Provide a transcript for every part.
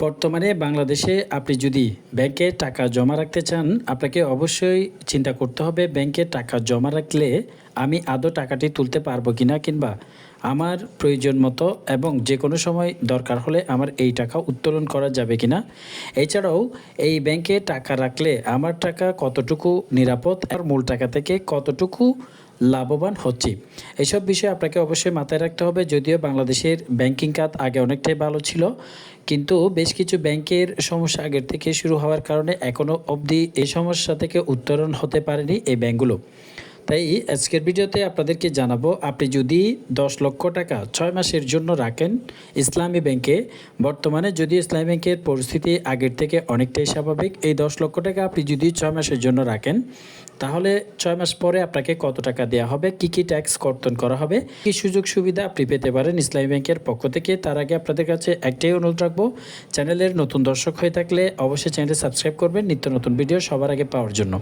বর্তমানে বাংলাদেশে আপনি যদি ব্যাংকে টাকা জমা রাখতে চান, আপনাকে অবশ্যই চিন্তা করতে হবে ব্যাংকে টাকা জমা রাখলে আমি আদৌ টাকাটি তুলতে পারব কিনা কিংবা আমার প্রয়োজন মতো এবং যে কোনো সময় দরকার হলে আমার এই টাকা উত্তোলন করা যাবে কি না এছাড়াও এই ব্যাংকে টাকা রাখলে আমার টাকা কতটুকু নিরাপদ আর মূল টাকা থেকে কতটুকু লাভবান হচ্ছি। এসব বিষয়ে আপনাকে অবশ্যই মাথায় রাখতে হবে। যদিও বাংলাদেশের ব্যাংকিং খাত আগে অনেকটাই ভালো ছিল, কিন্তু বেশ কিছু ব্যাংকের সমস্যা আগের থেকে শুরু হওয়ার কারণে এখনও অবধি এই সমস্যা থেকে উত্তরণ হতে পারেনি এই ব্যাংকগুলো। তাই আজকের ভিডিওতে আপনাদেরকে জানাব, আপনি যদি দশ লক্ষ টাকা ছয় মাসের জন্য রাখেন ইসলামী ব্যাংকে, বর্তমানে যদি ইসলামী ব্যাংকের পরিস্থিতি আগের থেকে অনেকটাই স্বাভাবিক, এই দশ লক্ষ টাকা আপনি যদি ছয় মাসের জন্য রাখেন, তাহলে ছয় মাস পরে আপনাকে কত টাকা দেওয়া হবে, কি কি ট্যাক্স কর্তন করা হবে, কি সুযোগ সুবিধা আপনি পেতে পারেন ইসলামী ব্যাংকের পক্ষ থেকে, তার আগে আপনাদের কাছে একটাই অনুরোধ রাখব, চ্যানেলের নতুন দর্শক হয়ে থাকলে অবশ্যই চ্যানেলটি সাবস্ক্রাইব করবেন নিত্য নতুন ভিডিও সবার আগে পাওয়ার জন্য।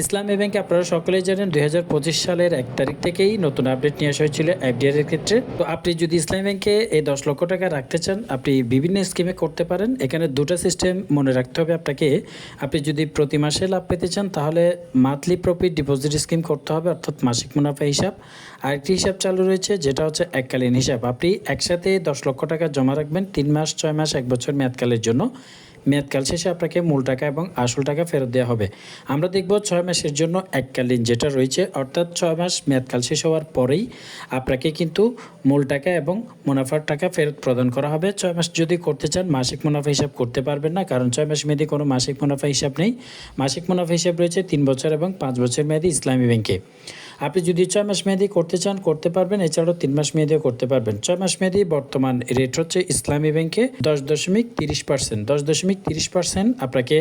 ইসলামী ব্যাংকে আপনারা সকলেই জানেন দু হাজার পঁচিশ সালের এক তারিখ থেকেই নতুন আপডেট নিয়ে আসা হয়েছিল এফডিআর এর ক্ষেত্রে। তো আপনি যদি ইসলামী ব্যাংকে এই দশ লক্ষ টাকা রাখতে চান, আপনি বিভিন্ন স্কিমে করতে পারেন। এখানে দুটো সিস্টেম মনে রাখতে হবে আপনাকে। আপনি যদি প্রতি মাসে লাভ পেতে চান, তাহলে মান্থলি প্রফিট ডিপোজিট স্কিম করতে হবে, অর্থাৎ মাসিক মুনাফা হিসাব। আরেকটি হিসাব চালু রয়েছে, যেটা হচ্ছে এককালীন হিসাব। আপনি একসাথে দশ লক্ষ টাকা জমা রাখবেন, তিন মাস, ছয় মাস, এক বছর মেয়াদকালের জন্য। মেয়াদকাল শেষে আপনাকে মূল টাকা এবং আসল টাকা ফেরত দেওয়া হবে। আমরা দেখব ছয় মাসের জন্য এককালীন যেটা রয়েছে, অর্থাৎ ছয় মাস মেয়াদকাল শেষ হওয়ার পরেই আপনাকে কিন্তু মূল টাকা এবং মুনাফার টাকা ফেরত প্রদান করা হবে। ছয় মাস যদি করতে চান, মাসিক মুনাফা হিসাব করতে পারবেন না, কারণ ছয় মাস মেয়াদি কোনো মাসিক মুনাফা হিসাব নেই। মাসিক মুনাফা হিসাব রয়েছে তিন বছর এবং পাঁচ বছর মেয়াদি ইসলামী ব্যাংকে। আপনি যদি ছয় মাস মেয়াদি করতে চান, করতে পারবেন, এছাড়াও তিন মাস মেয়াদিও করতে পারবেন। ছয় মাস মেয়াদি বর্তমান রেট হচ্ছে ইসলামী ব্যাংকে দশ দশমিক তিরিশ পার্সেন্ট, দশ দশমিক তিরিশ পার্সেন্ট আপনাকে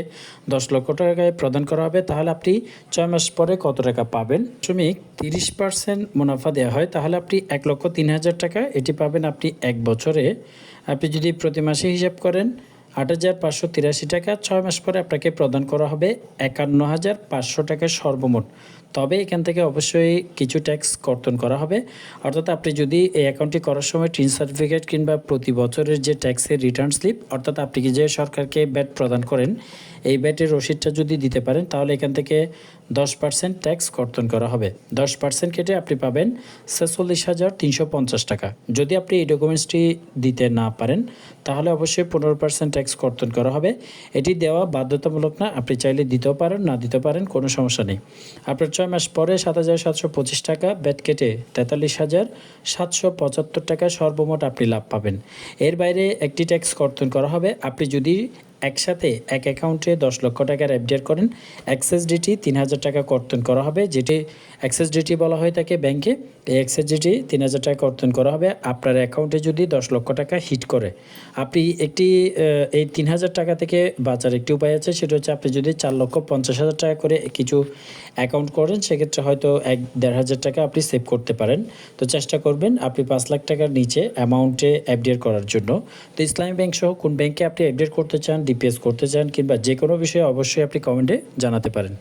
দশ লক্ষ টাকায় প্রদান করা হবে, তাহলে আপনি ছয় মাস পরে কত টাকা পাবেন? দশমিক তিরিশ পার্সেন্ট মুনাফা দেওয়া হয়, তাহলে আপনি এক লক্ষ তিন হাজার টাকা, এটি পাবেন আপনি এক বছরে। আপনি যদি প্রতি মাসে হিসাব করেন আট হাজার পাঁচশো তিরাশি টাকা ছয় মাস পরে আপনাকে প্রদান করা হবে একান্ন হাজার পাঁচশো টাকা সর্বমোট। তবে এখান থেকে অবশ্যই কিছু ট্যাক্স কর্তন করা হবে। অর্থাৎ আপনি যদি এই অ্যাকাউন্টটি করার সময় টিন সার্টিফিকেট কিংবা প্রতি বছরের যে ট্যাক্সের রিটার্ন স্লিপ অর্থাৎ আপনি যে সরকারকে ব্যাট প্রদান করেন এই ব্যাটের রসিদটা যদি দিতে পারেন, তাহলে এখান থেকে দশ পার্সেন্ট ট্যাক্স কর্তন করা হবে। দশ পার্সেন্ট কেটে আপনি পাবেন ছেচল্লিশ হাজার তিনশো পঞ্চাশ টাকা। যদি আপনি এই ডকুমেন্টসটি দিতে না পারেন, তাহলে অবশ্যই পনেরো পার্সেন্ট ট্যাক্স কর্তন করা হবে। এটি দেওয়া বাধ্যতামূলক না, আপনি চাইলে দিতেও পারেন, না দিতে পারেন, কোনো সমস্যা নেই। আপনার ছয় মাস পরে সাত হাজার সাতশো পঁচিশ টাকা ব্যাট কেটে তেতাল্লিশ হাজার সাতশো পঁচাত্তর টাকা সর্বমোট আপনি লাভ পাবেন। এর বাইরে একটি ট্যাক্স কর্তন করা হবে। আপনি যদি একসাথে এক অ্যাকাউন্টে দশ লক্ষ টাকার অ্যাপডেট করেন। অ্যাক্সেস ডিটি তিন হাজার টাকা কর্তন করা হবে, যেটি অ্যাক্সেস ডিটি বলা হয় তাকে ব্যাংকে এই অ্যাক্সেস ডিটি তিন হাজার টাকা কর্তন করা হবে, আপনার অ্যাকাউন্টে যদি দশ লক্ষ টাকা হিট করে। আপনি একটি এই তিন হাজার টাকা থেকে বাঁচার একটি উপায় আছে, সেটা হচ্ছে আপনি যদি চার লক্ষ পঞ্চাশ হাজার টাকা করে কিছু অ্যাকাউন্ট করেন, সেক্ষেত্রে হয়তো এক, দেড় হাজার টাকা আপনি সেভ করতে পারেন। তো চেষ্টা করবেন আপনি পাঁচ লাখ টাকার নিচে অ্যামাউন্টে অ্যাপডেট করার জন্য। তো ইসলামী ব্যাংক সহ কোন ব্যাংকে আপনি অ্যাপডেট করতে চান ডিপিএস করতে চান কিংবা যে কোনো বিষয়ে অবশ্যই আপনি কমেন্টে জানাতে পারেন।